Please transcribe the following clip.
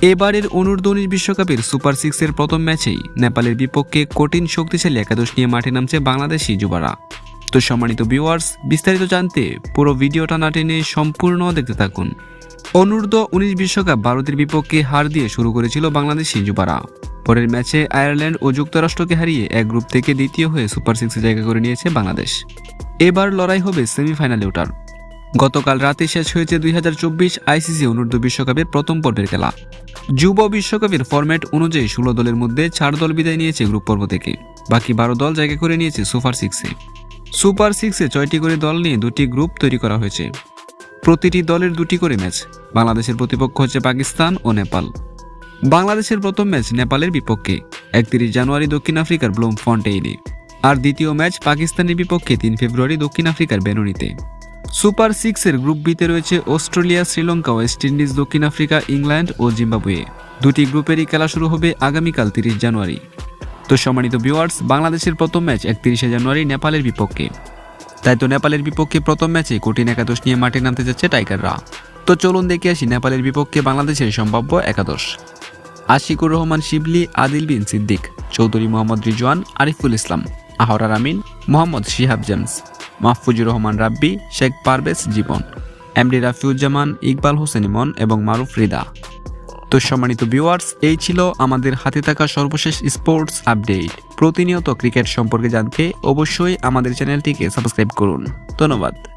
এবারের অনূর্ধ্ব উনিশ বিশ্বকাপের সুপার সিক্সের প্রথম ম্যাচেই নেপালের বিপক্ষে কঠিন শক্তিশালী একাদশ নিয়ে মাঠে নামছে বাংলাদেশি যুবারা। তো সম্মানিত ভিউয়ার্স বিস্তারিত জানতে পুরো ভিডিওটা না টেনে সম্পূর্ণ দেখতে থাকুন। অনূর্ধ্ব উনিশ বিশ্বকাপ ভারতের বিপক্ষে হার দিয়ে শুরু করেছিল বাংলাদেশি যুবারা। পরের ম্যাচে আয়ারল্যান্ড ও যুক্তরাষ্ট্রকে হারিয়ে এক গ্রুপ থেকে দ্বিতীয় হয়ে সুপার সিক্সে জায়গা করে নিয়েছে বাংলাদেশ। এবার লড়াই হবে সেমিফাইনালে ওঠার। গতকাল রাতে শেষ হয়েছে দুই হাজার চব্বিশ আইসিসি অনূর্ধ্ব বিশ্বকাপের প্রথম পর্বের খেলা। যুব বিশ্বকাপের ফরম্যাট অনুযায়ী ষোলো দলের মধ্যে চার দল বিদায় নিয়েছে গ্রুপ পর্ব থেকে। বাকি বারো দল জায়গা করে নিয়েছে সুপার সিক্সে। সুপার সিক্সে ছয়টি করে দল নিয়ে দুটি গ্রুপ তৈরি করা হয়েছে। প্রতিটি দলের দুটি করে ম্যাচ। বাংলাদেশের প্রতিপক্ষ হচ্ছে পাকিস্তান ও নেপাল। বাংলাদেশের প্রথম ম্যাচ নেপালের বিপক্ষে। একত্রিশ জানুয়ারি দক্ষিণ আফ্রিকার ব্লুম ফন্টেইনে আর দ্বিতীয় ম্যাচ পাকিস্তানের বিপক্ষে তিন ফেব্রুয়ারি দক্ষিণ আফ্রিকার বেনুনিতে। সুপার সিক্সের গ্রুপ বিতে রয়েছে অস্ট্রেলিয়া, শ্রীলঙ্কা, ওয়েস্ট ইন্ডিজ, দক্ষিণ আফ্রিকা, ইংল্যান্ড ও জিম্বাবুয়ে। দুটি গ্রুপেরই খেলা শুরু হবে আগামীকাল তিরিশ জানুয়ারি। তো সম্মানিত ভিউয়ার্স বাংলাদেশের প্রথম ম্যাচ একত্রিশে জানুয়ারি নেপালের বিপক্ষে। তাই তো নেপালের বিপক্ষে প্রথম ম্যাচে কঠিন একাদশ নিয়ে মাঠে নামতে যাচ্ছে টাইগাররা। তো চলুন দেখে আসি নেপালের বিপক্ষে বাংলাদেশের সম্ভাব্য একাদশ। আশিকুর রহমান, শিবলি, আদিল বিন সিদ্দিক, চৌধুরী মোহাম্মদ রিজওয়ান, আরিফুল ইসলাম, আহরার আমিন, মোহাম্মদ শিহাব জেমস। মাহফুজুর রহমান রাব্বি, শেখ পারভেজ জীবন। এমডি রাফিউজ্জামান, ইকবাল হোসেন ইমন এবং মারুফ রিদা। তো সম্মানিত ভিউয়ার্স এই ছিল আমাদের হাতে থাকা সর্বশেষ স্পোর্টস আপডেট প্রতিনিয়ত ক্রিকেট সম্পর্কে জানতে অবশ্যই আমাদের চ্যানেলটিকে সাবস্ক্রাইব করুন। ধন্যবাদ।